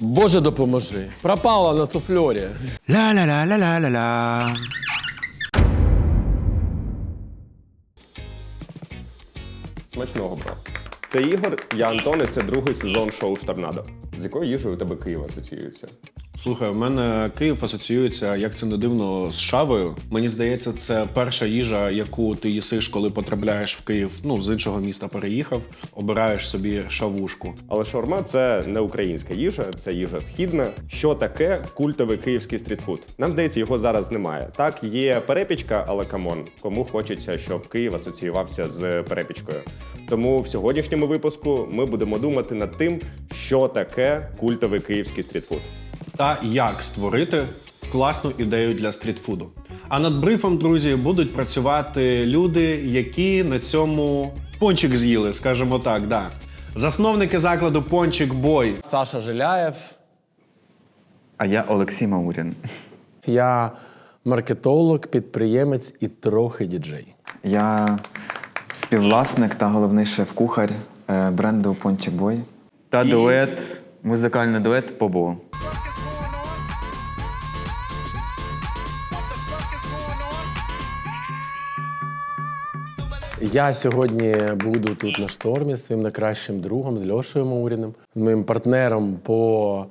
Боже, допоможи. Пропала на суфльорі. Ля-ля-ля-ля-ля-ля-ля. Смачного, бро. Це Ігор, я Антон, і це другий сезон шоу Шторнадо. З якою їжею у тебе Київ асоціюється? Слухай, у мене Київ асоціюється, як це не дивно, з шавою. Мені здається, це перша їжа, яку ти їсиш, коли потрапляєш в Київ. Ну, з іншого міста переїхав, обираєш собі шавушку. Але шаурма це не українська їжа, це їжа східна. Що таке культовий київський стрітфуд? Нам здається, його зараз немає. Так, є перепічка, але камон, кому хочеться, щоб Київ асоціювався з перепічкою. Тому в сьогоднішньому випуску ми будемо думати над тим, що таке культовий київський стрітфуд. Та як створити класну ідею для стрітфуду. А над брифом, друзі, будуть працювати люди, які на цьому пончик з'їли, скажімо так. Да. Засновники закладу Пончик Бой Саша Жиляєв. А я Олексій Маурін. Я маркетолог, підприємець і трохи діджей. Я співвласник та головний шеф-кухар е, бренду Пончик Бой. Та дует, музикальний дует Побо. Я сьогодні буду тут на штормі зі своїм найкращим другом, з Льошею Мауріним, з моїм партнером по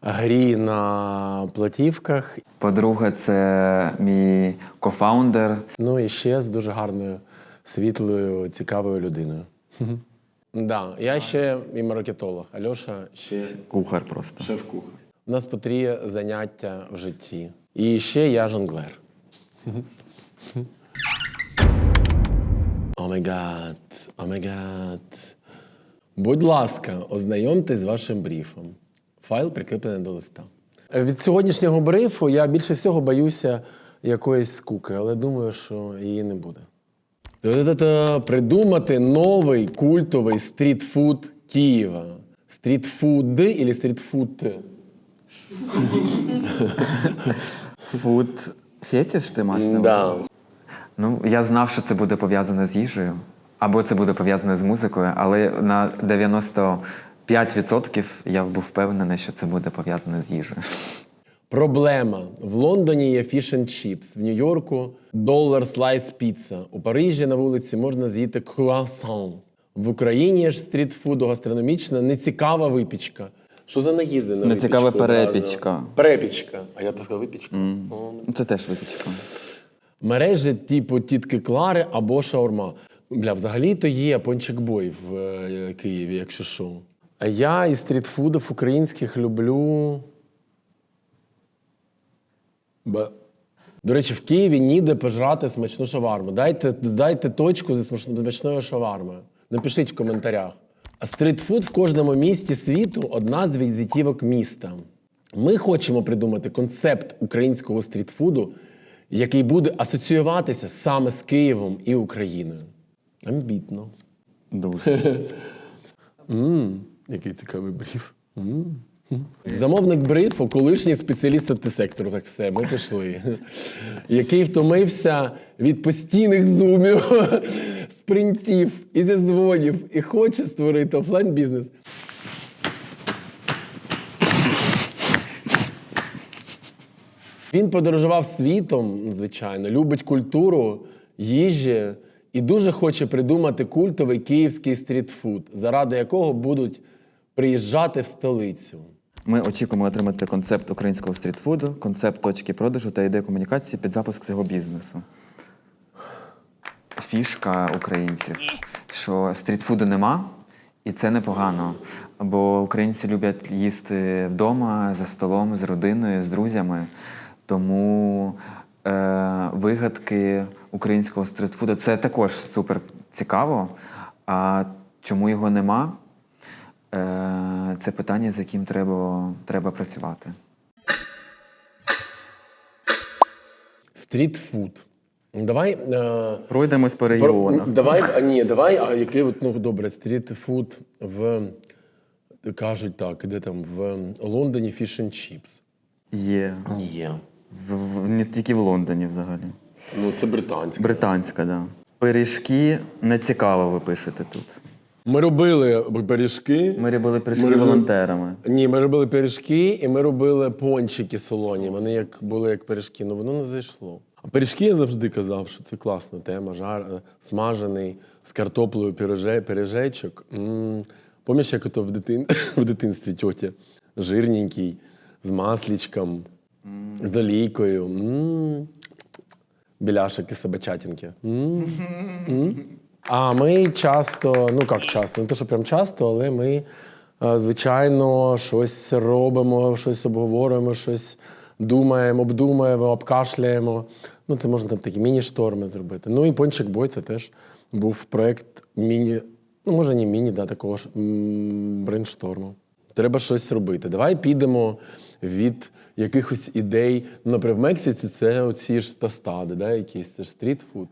грі на платівках. По-друге, це мій кофаундер. Ну і ще з дуже гарною, світлою, цікавою людиною. Да, я ще і маркетолог, а Льоша ще Кухар просто. шеф-кухар. У нас по три заняття в житті. І ще я жонглер. О май гад, о май гад. Будь ласка, ознайомтесь з вашим брифом. Файл прикріплений до листа. Від сьогоднішнього брифу я більше всього боюся якоїсь скуки, але думаю, що її не буде. Та-та-та, Придумати новий культовий стрітфуд Києва. Стрітфуд или стрітфуд? Фуд фетіш ти маєш Да. Ну, я знав, що це буде пов'язане з їжею, або це буде пов'язане з музикою, але на 95% я був впевнений, що це буде пов'язане з їжею. Проблема. В Лондоні є fish and chips, в Нью-Йорку долар слайс піца. У Парижі на вулиці можна з'їти круасан. В Україні є ж стрітфуду гастрономічна, нецікава випічка. Що за наїзди на Нецікава випічку перепічка. Перепічка. А я б сказав випічка. О. Це теж випічка. Мережі типу тітки Клари або шаурма. Бля, взагалі-то є пончик-бой в е, Києві, якщо що. А я із стрітфудів українських люблю. Б... До речі, в Києві ніде пожрати смачну шаварму. Дайте, здайте точку зі смачною шавармою. Напишіть в коментарях. А стрітфуд в кожному місті світу одна з візитівок міста. Ми хочемо придумати концепт українського стрітфуду, який буде асоціюватися саме з Києвом і Україною. Амбітно. Дуже. Який цікавий. М. Замовник брифу, колишній спеціаліст антисектору, так все, ми пішли. Який втомився від постійних зумів, спринтів і зізвонів, і хоче створити офлайн бізнес. Він подорожував світом, звичайно, любить культуру, їжі і дуже хоче придумати культовий київський стрітфуд, заради якого будуть приїжджати в столицю. Ми очікуємо отримати концепт українського стрітфуду, концепт точки продажу та ідею комунікації під запуск цього бізнесу. Фішка українців, що стрітфуду нема, і це непогано. Бо українці люблять їсти вдома, за столом, з родиною, з друзями. Тому е, вигадки українського стрітфуду це також супер цікаво. А чому його нема? Е, Це питання, з яким треба, треба працювати. Стрітфуд. Давай. Е, Пройдемось по про- регіонах. давай, а, ні, давай, а який от, ну добре, стрітфуд в кажуть так, де там в Лондоні fish and chips. Є. Є. В, в, не тільки в Лондоні взагалі. Ну, це британське. Британська, так. Да. Пиріжки не цікаво ви пишете тут. Ми робили пиріжки. Ми робили прийшли Ми робили- волонтерами. Ні, ми робили пиріжки і ми робили пончики солоні. Вони як були як пиріжки, але воно не зайшло. А пиріжки я завжди казав, що це класна тема. Жар, е, смажений з картоплею пиріже, пиріжечок. Пам'ятаєш, як ото в, дитин, в дитинстві тьотя? Жирненький, з маслічком, з олійкою. Біляшики м А ми часто, ну як часто, не те, що прям часто, але ми, е, звичайно, щось робимо, щось обговорюємо, щось думаємо, обдумаємо, обкашляємо. Ну, це можна такі міні-шторми зробити. Ну і пончик бой це теж був проєкт міні, ну може не міні, да, такого ж м, брейншторму. Треба щось робити. Давай підемо від якихось ідей. Ну, наприклад, в Мексиці це оці ж тостади, да, якісь це ж стрітфуд.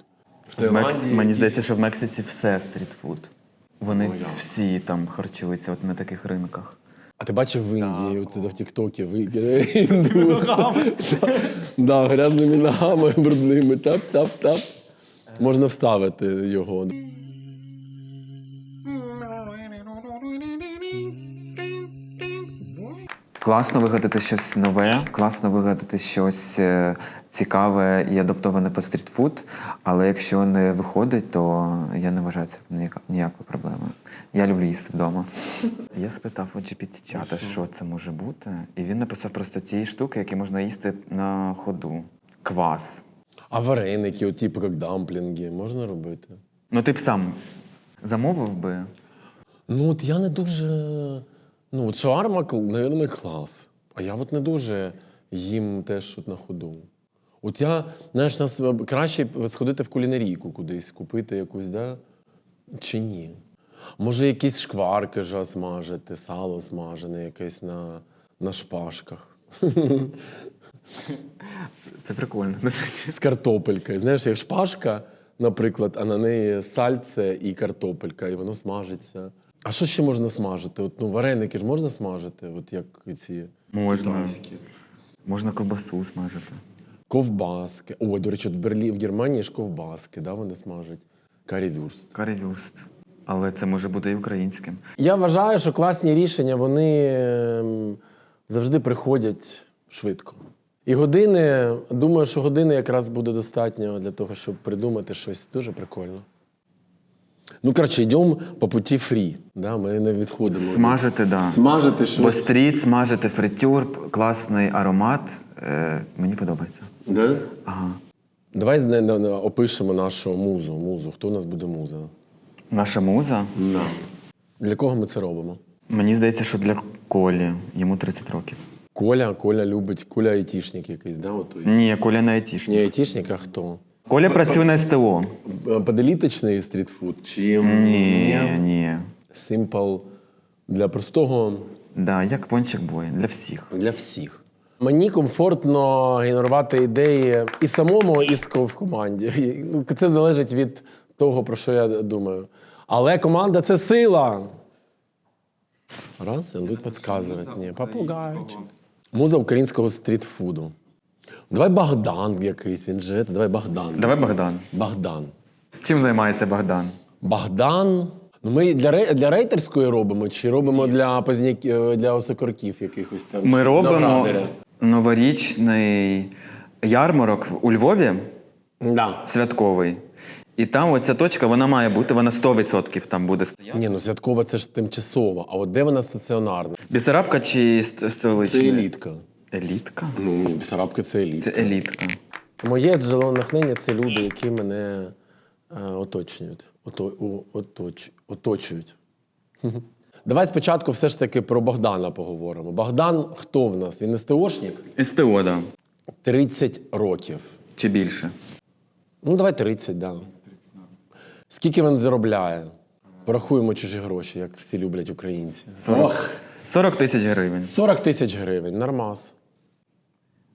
В Мекс... Мені якісь- здається, що в Мексиці все стрітфуд. Вони Ну, всі там харчуються от на таких ринках. А ти бачив в Індії, оце в Тіктокі Да, грязними ногами брудними. Тап-тап-тап. Можна вставити його. Класно вигадати щось нове, класно вигадати щось е, цікаве і адаптоване по стрітфуд, але якщо не виходить, то я не вважаю це ніякою проблемою. Я люблю їсти вдома. Я спитав у GPT-чата, що це може бути, і він написав просто ті штуки, які можна їсти на ходу. Квас. А вареники, от, типу, як дамплінги, можна робити? Ну, ти б сам замовив би. Ну, от я не дуже. Ну, от шаурма, мабуть, клас. А я от не дуже їм теж от на ходу. От я, знаєш, нас е, краще сходити в кулінарійку кудись, купити якусь, да? Чи ні? Може, якісь шкварки ж смажити, сало смажене якесь на, на шпажках. Це прикольно. З картопелькою. Знаєш, як шпажка, наприклад, а на неї сальце і картопелька, і воно смажиться. А що ще можна смажити? От, ну, вареники ж можна смажити, от як ці Можна. Можна ковбасу смажити. ковбаски. О, до речі, от в Берлі, в Германії ж ковбаски, да, вони смажать. Карівюрст. Карелюст. Але це може бути і українським. Я вважаю, що класні рішення вони ем, завжди приходять швидко. І години, думаю, що години якраз буде достатньо для того, щоб придумати щось дуже прикольне. Ну, коротше, йдемо по путі фрі. Да? Ми не відходимо. Смажити, так. Да. Смажити щось. Бо стріт, смажити фритюр, класний аромат. Е, мені подобається. Да? Ага. Давай не, не, не, опишемо нашу музу. музу. Хто у нас буде муза? Наша муза. Да. Для кого ми це робимо? Мені здається, що для Колі. Йому 30 років. Коля, Коля любить, Коля айтішник якийсь, да? Отой? Ні, Коля не айтішник. Ні, айтішник, а хто? Коля працює на СТО. Поделітичний стрітфуд чи Ні, ні. Симпл для простого Да, як пончик бой для всіх. для всіх. Мені комфортно генерувати ідеї і самому, і з- в команді. І, Ну, Це залежить від того, про що я думаю. Але команда це сила. Раз, і будуть підказувати. Ні, попугайчик. Муза українського стрітфуду. Давай Богдан якийсь, він же. Давай Богдан. Давай Богдан. Богдан. Чим займається Богдан? Богдан. Ну, ми для, ре- для рейтерської робимо, чи робимо для позняків, для осокорків якихось там? Ми робимо брадері? новорічний ярмарок в- у Львові Да. святковий. І там оця точка, вона має бути, вона 100% там буде стояти. Ні, ну святкова це ж тимчасова. А от де вона стаціонарна? Бісарабка чи ст- столична? Це елітка. Елітка? Ну, Бісарабка це елітка. Це елітка. Моє джерело натхнення це люди, які мене е, оточують. Ото, у, оточ, оточують. Давай спочатку все ж таки про Богдана поговоримо. Богдан хто в нас? Він СТОшник? СТО, да. 30 років. Чи більше? Ну, давай 30, да. Скільки він заробляє? Порахуємо чужі гроші, як всі люблять українці. 40, 40 тисяч гривень. 40 тисяч гривень, нормас.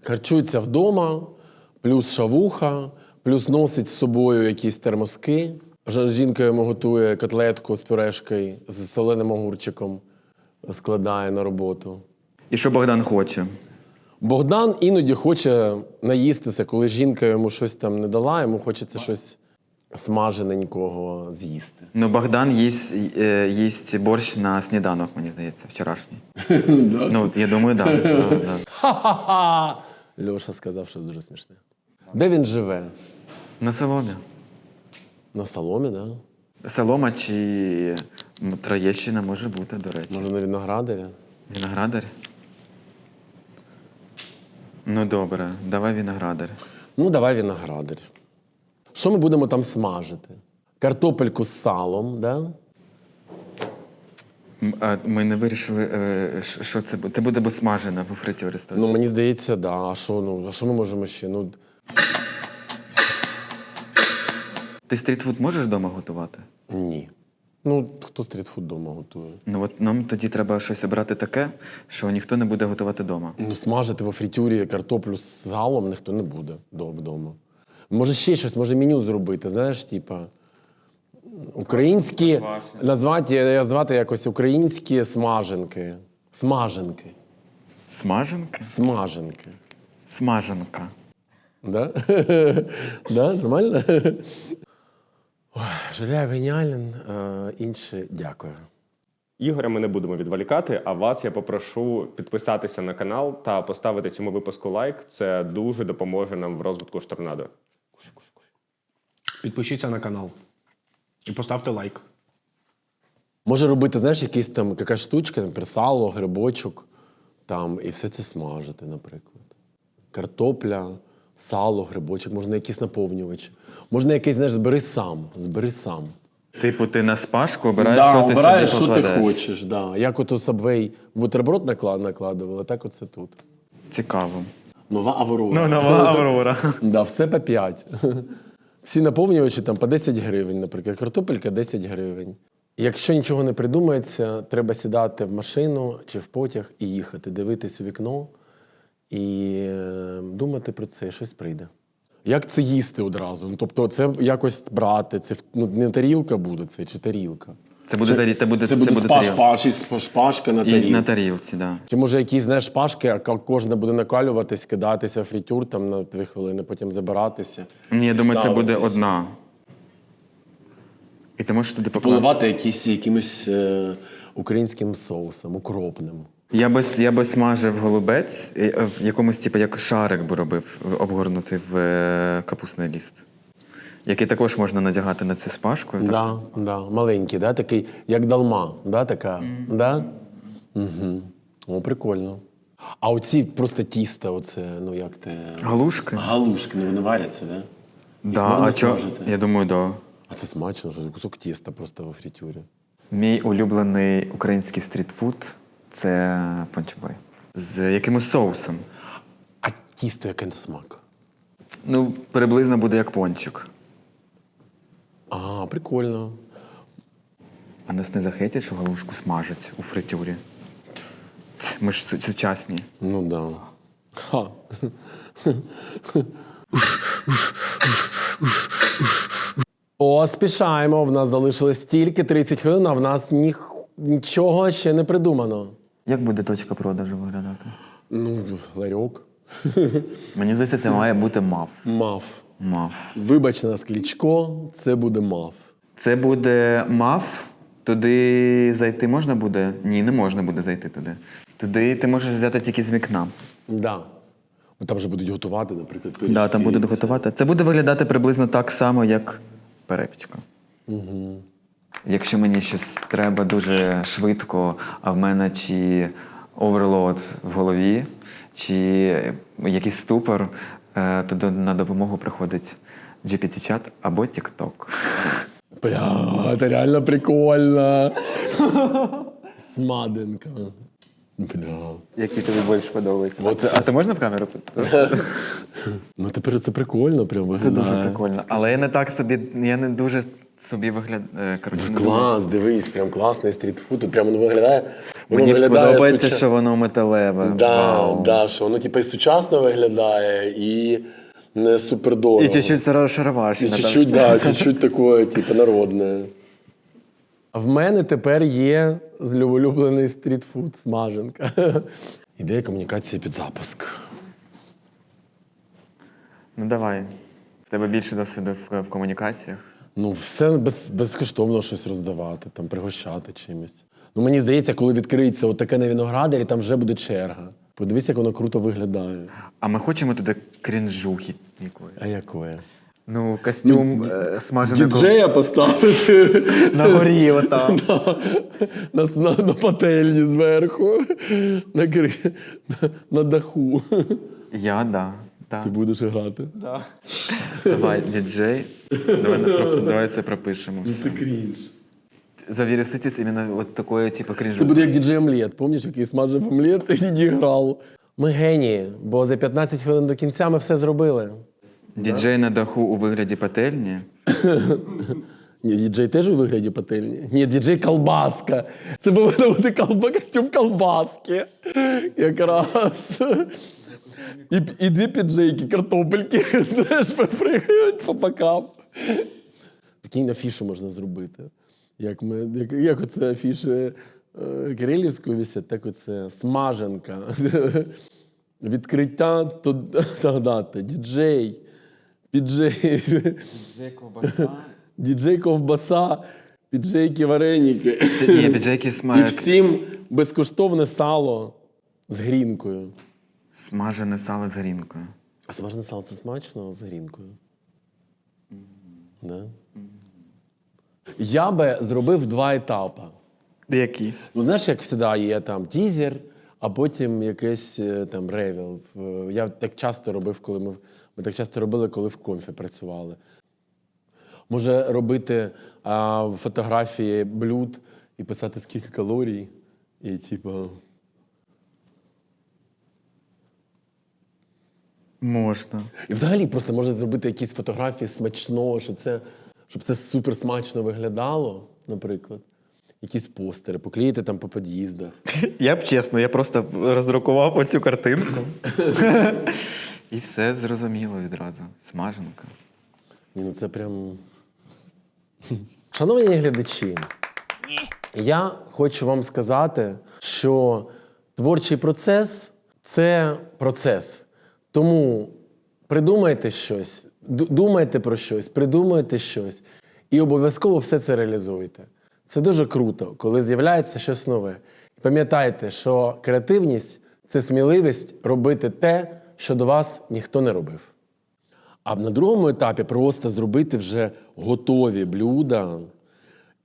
Харчується вдома, плюс шавуха, плюс носить з собою якісь термоски. Жінка йому готує котлетку з пюрешкою, з соленим огурчиком, складає на роботу. І що Богдан хоче? Богдан іноді хоче наїстися, коли жінка йому щось там не дала, йому хочеться щось смажененького з'їсти. Ну, Богдан їсть, е, їсть борщ на сніданок, мені здається, вчорашній. Ну, я думаю, так. Ха-ха-ха! Льоша сказав, що дуже смішне. Де він живе? На соломі. На соломі, да? Солома чи Троєщина може бути, до речі. Може, на Виноградарі? Виноградар? Ну добре, давай виноградар. Ну, давай виноградар. Що ми будемо там смажити? Картопельку з салом, да? А ми не вирішили, е, що це буде. Це буде безсмажена у фритюрі. Ну, мені здається, да. А що, ну, а що ми можемо ще? Ну, Ти стрітфуд можеш вдома готувати? ні. Ну, хто стрітфуд вдома готує? Ну от нам тоді треба щось обрати таке, що ніхто не буде готувати вдома. Ну, смажити во фритюрі картоплю з салом ніхто не буде вдома. Може ще щось, може меню зробити, знаєш, типа. Українські назвати, назвати якось українські смаженки. Смаженки. Смаженка? Смаженки. Смаженка. Да? да? Нормально? Ой, Жиля геніален, е, інші дякую. Ігоря ми не будемо відволікати, а вас я попрошу підписатися на канал та поставити цьому випуску лайк. Це дуже допоможе нам в розвитку шторнадо. Підпишіться на канал і поставте лайк. Може робити, знаєш, якийсь там якась штучка, наприклад, сало, грибочок, там, і все це смажити, наприклад. Картопля, сало, грибочок, можна якийсь наповнювач. Можна якийсь, знаєш, збери сам. Збери сам. Типу, ти на спашку обираєш, да, що ти обираєш, собі що ти покладеш. хочеш. Да. Як ото Subway бутерброд наклад, накладували, так оце тут. Цікаво. Нова Аврора. нова Аврора. Да, все по 5. Всі наповнювачі там по 10 гривень, наприклад, картопелька 10 гривень. Якщо нічого не придумається, треба сідати в машину чи в потяг і їхати, дивитись у вікно і е, думати про це, щось прийде. Як це їсти одразу? Ну, тобто, це якось брати, це ну, не тарілка буде, це чи тарілка. Це буде, тарі... це буде, Це буде буде спаш, тарілка. шпаш, шпажка на І тарілці. на тарілці, да. Чи може якісь знаєш шпажки, а ка- кожна буде накалюватись, кидатися в фритюр там на дві хвилини, потім забиратися. Ні, я думаю, це буде ставитись. одна. І ти можеш туди покласти. Поливати якісь, якимось е, українським соусом, укропним. Я би, с- я би смажив голубець, і, е, в якомусь, типу, як шарик би робив, в- обгорнутий в е, капустний ліст. Який також можна надягати на цю спашку. так? Да, да, маленький, да, такий, як долма, да, така. Да? Угу. О, прикольно. А оці просто тісто, оце, ну як те. Галушки? Галушки, ну вони варяться, да? Да, можна а чо? Я думаю, да. А це смачно, що кусок тіста просто во фритюрі. Мій улюблений український стрітфуд це пончбой. З якимось соусом. А тісто яке на смак? Ну, приблизно буде як пончик. А, прикольно. А нас не захейтять, що галушку смажать у фритюрі. Ми ж сучасні. Ну да. Ха. О, спішаємо. В нас залишилось тільки 30 хвилин, а в нас ніх... нічого ще не придумано. Як буде точка продажу виглядати? Ну, ларьок. Мені здається, це має бути мав. Мав. Мав. Вибач нас, Клічко, це буде мав. Це буде мав. Туди зайти можна буде? Ні, не можна буде зайти туди. Туди ти можеш взяти тільки з вікна. Да. Бо Там же будуть готувати, наприклад, Так, да, там пиріжки. будуть готувати. Це буде виглядати приблизно так само, як перепічка. Угу. Якщо мені щось треба дуже швидко, а в мене чи оверлоад в голові, чи якийсь ступор, е, то на допомогу приходить GPT-чат або TikTok. Бля, це реально прикольно. Смаденка. Бля. Які тобі більше подобаються? Оце- А ти можна в камеру? Ну тепер це прикольно, прям Це дуже прикольно. Але я не так собі, я не дуже собі виглядаю. Коротше. Клас, дивись, прям класний стрітфуд. Тут прямо воно виглядає. Воно Мені виглядає подобається, суча- що воно металеве. Да, Вау. да, що воно типу і сучасно виглядає, і не супер дорого. І чуть-чуть шаровашина. І чуть-чуть, да, чуть-чуть такое, типу, народне. В мене тепер є улюблений стрітфуд, смаженка. Ідея комунікації під запуск. Ну давай. В тебе більше досвіду в, в комунікаціях. Ну, все без, безкоштовно щось роздавати, там, пригощати чимось. Ну, мені здається, коли відкриється отаке на виноградарі, там вже буде черга. Подивись, як воно круто виглядає. А ми хочемо туди крінжухи якої. А якое? Ну, костюм е, смажений Діджея поставити на горі отам. на, на, на пательні зверху, на, на, на даху. Я, да. Да. Ти будеш грати. Давай, діджей. Давай, про- давай це пропишемо. Це крінж. За Віруситіс іменно от такої, типу, Це крінжу. буде як діджей омлет. Пам'ятаєш, який смажив омлет і відіграв. Ми генії, бо за 15 хвилин до кінця ми все зробили. Діджей на даху у вигляді пательні. Ні, діджей теж у вигляді пательні. Ні, діджей колбаска. Це повинен бути колба, костюм колбаски. Якраз. І, і дві піджейки, картопельки, знаєш, припригають по бокам. Такий афішу можна зробити. Як, ми, як, як оце афіші е, Кирилівської висять, так оце смаженка. Відкриття то та дата, діджей, піджей. Діджей ковбаса. Діджей ковбаса, піджейки вареники. Ні, піджейки І всім безкоштовне сало з грінкою. Смажене сало з грінкою. А смажене сало це смачно з грінкою? Да? Я би зробив два етапи. Які? Ну, знаєш, як завжди, є там тізер, а потім якийсь е, там ревіл. Е, Я так часто робив, коли ми, ми так часто робили, коли в конфі працювали. Може робити а, фотографії блюд і писати, скільки калорій, і типу. Можна. І взагалі просто можна зробити якісь фотографії смачного, що це, щоб це супер смачно виглядало, наприклад. Якісь постери, поклеїти там по під'їздах. Я б чесно, я просто роздрукував оцю картинку. І все зрозуміло відразу. Смаженка. Ні, ну це прям. Шановні глядачі, я хочу вам сказати, що творчий процес це процес. Тому придумайте щось, думайте про щось, придумайте щось і обов'язково все це реалізуйте. Це дуже круто, коли з'являється щось нове. Пам'ятайте, що креативність це сміливість робити те, що до вас ніхто не робив. А на другому етапі просто зробити вже готові блюда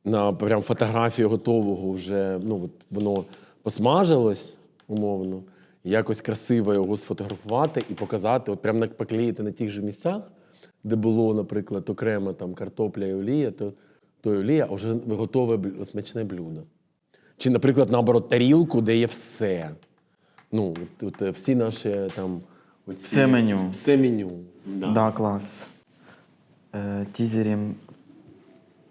на прям фотографію готового вже ну, от воно посмажилось умовно, якось красиво його сфотографувати і показати, от прям поклеїти на тих же місцях, де було, наприклад, окремо там картопля і олія, то, то і олія, а вже готове смачне блюдо. Чи, наприклад, наоборот, тарілку, де є все. Ну, от, от, е, всі наші там. Оці, Все меню. Все меню. Да. Да, клас. Е, тізерім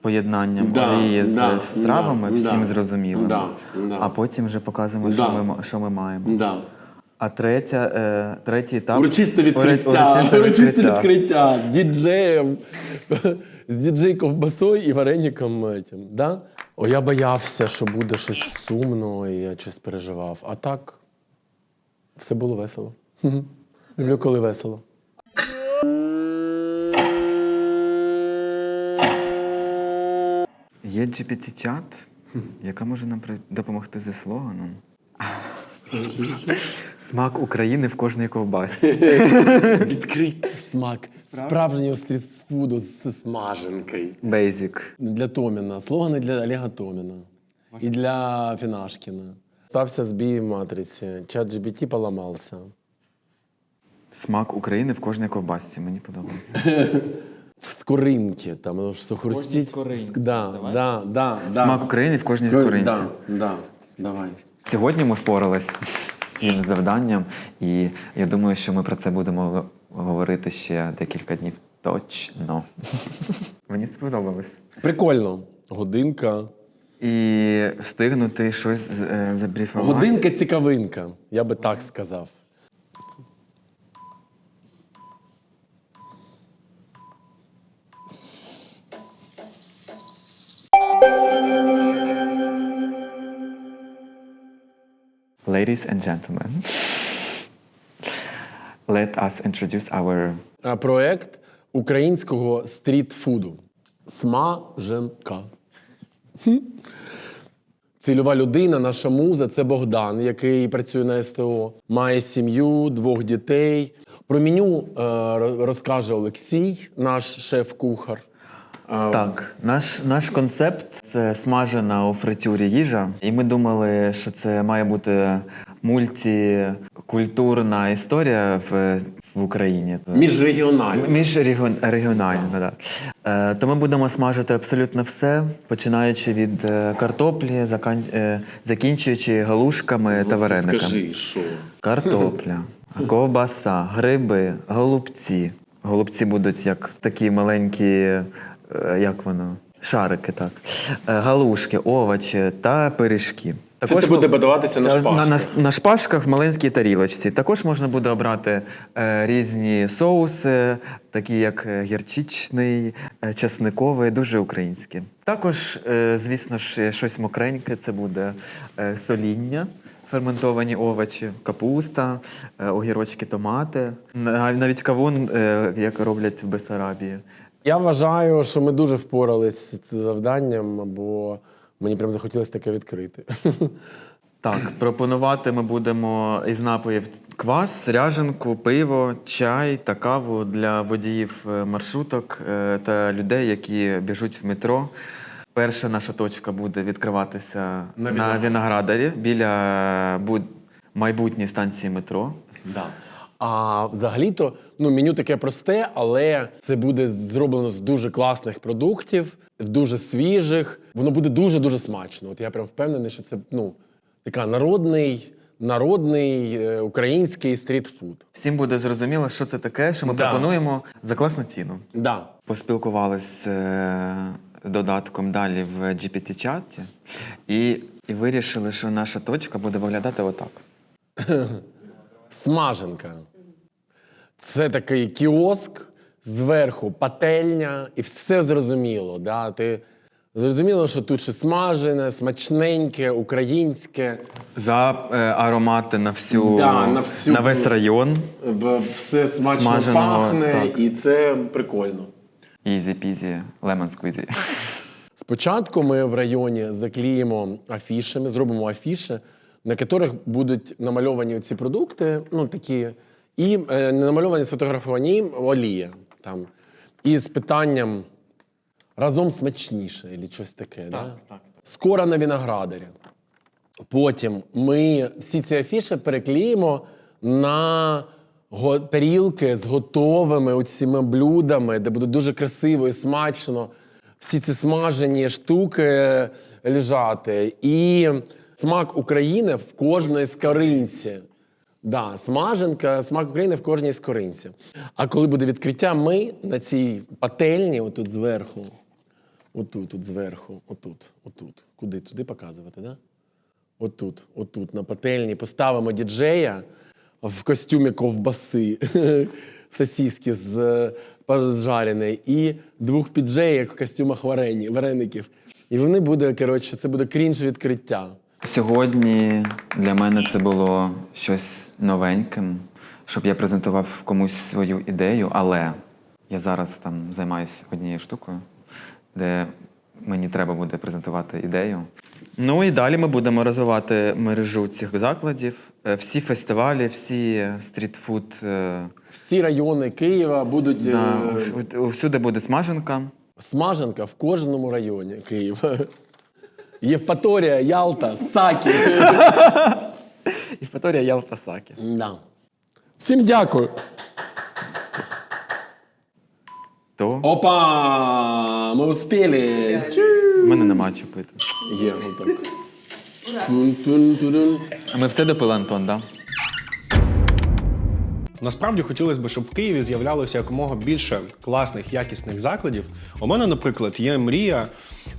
поєднанням Да, олії з да, стравами да, всім да. зрозуміло. Да, да. А потім вже показуємо, Да. що, ми, що ми маємо. Да. А третя, е, третій етап. Урочисте відкриття. урочисте Урочисте відкриття. відкриття з діджеєм. З діджей ковбасою і вареником. Этим, да? О, я боявся, що буде щось сумно, і я щось переживав. А так, все було весело. Люблю, коли весело. Є GPT-чат, яка може нам при- допомогти зі слоганом. Смак України в кожній ковбасі. Відкрий смак справжнього стрітфуду з смаженкою. Бейзік. Для Томіна. Слогани для Олега Томіна. І для Фінашкіна. Стався збій в матриці. Чат GBT поламався. Смак України в кожній ковбасі. Мені подобається. В скоринки, там воно ж все хрустить. Да, да, да, да. Смак України в кожній Кор- коринці. Да, да, давай. Сьогодні ми впоралися з цим завданням, і я думаю, що ми про це будемо говорити ще декілька днів точно. Мені сподобалось. Прикольно. Годинка. І встигнути щось з- е, забріфувати. Годинка цікавинка, я би так сказав. Ladies and gentlemen, let us introduce our Проект українського стрітфуду. Смаженка. Цільова людина, наша муза це Богдан, який працює на СТО, має сім'ю, двох дітей. Про меню е, розкаже Олексій, наш шеф-кухар. Так, наш, наш концепт це смажена у фритюрі їжа. І ми думали, що це має бути мультикультурна історія в, в Україні. Міжрегіональний. Міжрегіональна, да. Е, то ми будемо смажити абсолютно все, починаючи від е, картоплі, е, закінчуючи галушками та варениками. Скажи, що? Картопля, ковбаса, гриби, голубці. Голубці будуть як такі маленькі, як воно? Шарики, так. Е, Галушки, овочі та пиріжки. Це, це буде подаватися на шпажках. На, на, на шпажках в маленькій тарілочці. Також можна буде обрати е, різні соуси, такі як е, гірчичний, е, часниковий, дуже українські. Також, е, звісно ж, щось мокреньке це буде е, соління. Ферментовані овочі, капуста, е, огірочки, томати, навіть кавун, е, як роблять в Бесарабії. Я вважаю, що ми дуже впоралися з цим завданням, бо мені прям захотілося таке відкрити. Так, пропонувати ми будемо із напоїв квас, ряженку, пиво, чай та каву для водіїв е, маршруток е, та людей, які біжуть в метро. Перша наша точка буде відкриватися На на. Виноградарі біля майбутньої станції метро. Да. А взагалі-то ну, меню таке просте, але це буде зроблено з дуже класних продуктів, дуже свіжих. Воно буде дуже-дуже смачно. От я прям впевнений, що це ну, така народний, народний е, український стрітфуд. Всім буде зрозуміло, що це таке, що ми Да. пропонуємо за класну ціну. Да. Поспілкувалися з е, додатком далі в GPT-чаті і, і вирішили, що наша точка буде виглядати отак. Смаженка. Це такий кіоск, зверху пательня, і все зрозуміло. Да? Ти зрозуміло, що тут щось смажене, смачненьке, українське. За е, аромати на всю, Да, на всю- весь район. Б- Все смачно Смаженого, пахне, так. і це прикольно. Ізі пізі, лемон сквізі. Спочатку ми в районі заклеїмо афішами, зробимо афіші, на яких будуть намальовані ці продукти, ну такі, і е, намальовані сфотографовані олія. Там, і з питанням разом смачніше, або щось таке. Так, да? так, Скоро на виноградарі. Потім ми всі ці афіші переклеїмо на тарілки з готовими цими блюдами, де буде дуже красиво і смачно. Всі ці смажені штуки лежати. І смак України в кожній скоринці. Да, смаженка, смак України в кожній скоринці. А коли буде відкриття, ми на цій пательні, отут зверху, отут, тут зверху, отут, отут. Куди? Туди показувати. Да? Отут, отут, на пательні поставимо діджея в костюмі ковбаси, сосіски з пожареної, і двох піджеїв в костюмах варені, вареників. І вони буде, коротше, це буде крінж відкриття. Сьогодні для мене це було щось новеньким, щоб я презентував комусь свою ідею, але я зараз там займаюся однією штукою, де мені треба буде презентувати ідею. Ну і далі ми будемо розвивати мережу цих закладів. Е, Всі фестивалі, всі стрітфуд. е, Всі райони Києва будуть Да, е, всюди буде смаженка. смаженка в кожному районі Києва. Євпаторія, Ялта, Сакі. Євпаторія Ялта Сакі. да. Всім дякую. То Опа! Ми успіли. в мене нема чого пити. Є, отак. Тун-тун-тун. А ми все допили, Антон, так? Да? Насправді хотілося б, щоб в Києві з'являлося якомога більше класних, якісних закладів. У мене, наприклад, є мрія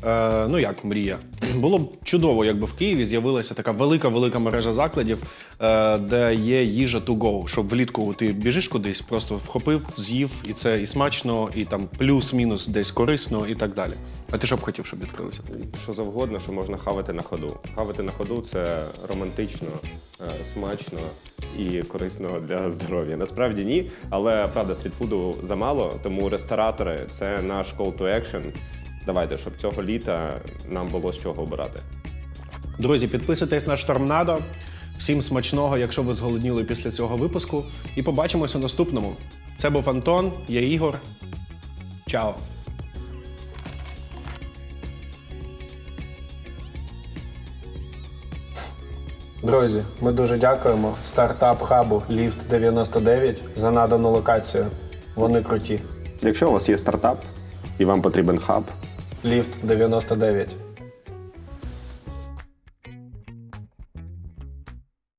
Е, ну як мрія. Було б чудово, якби в Києві з'явилася така велика велика мережа закладів, е, де є їжа to go, щоб влітку ти біжиш кудись, просто вхопив, з'їв, і це і смачно, і там плюс-мінус десь корисно, і так далі. А ти що б хотів, щоб відкрилося? Що завгодно, що можна хавати на ходу. Хавати на ходу це романтично, е, смачно і корисно для здоров'я. Насправді ні, але правда, стрітфуду замало, тому ресторатори це наш call to action. Давайте, щоб цього літа нам було з чого обирати. Друзі, підписуйтесь на Штормнадо. Всім смачного, якщо ви зголодніли після цього випуску. І побачимось у наступному. Це був Антон, я Ігор. Чао! Друзі, ми дуже дякуємо стартап хабу Ліфт 99 за надану локацію. Вони круті. Якщо у вас є стартап і вам потрібен хаб, Ліфт 99.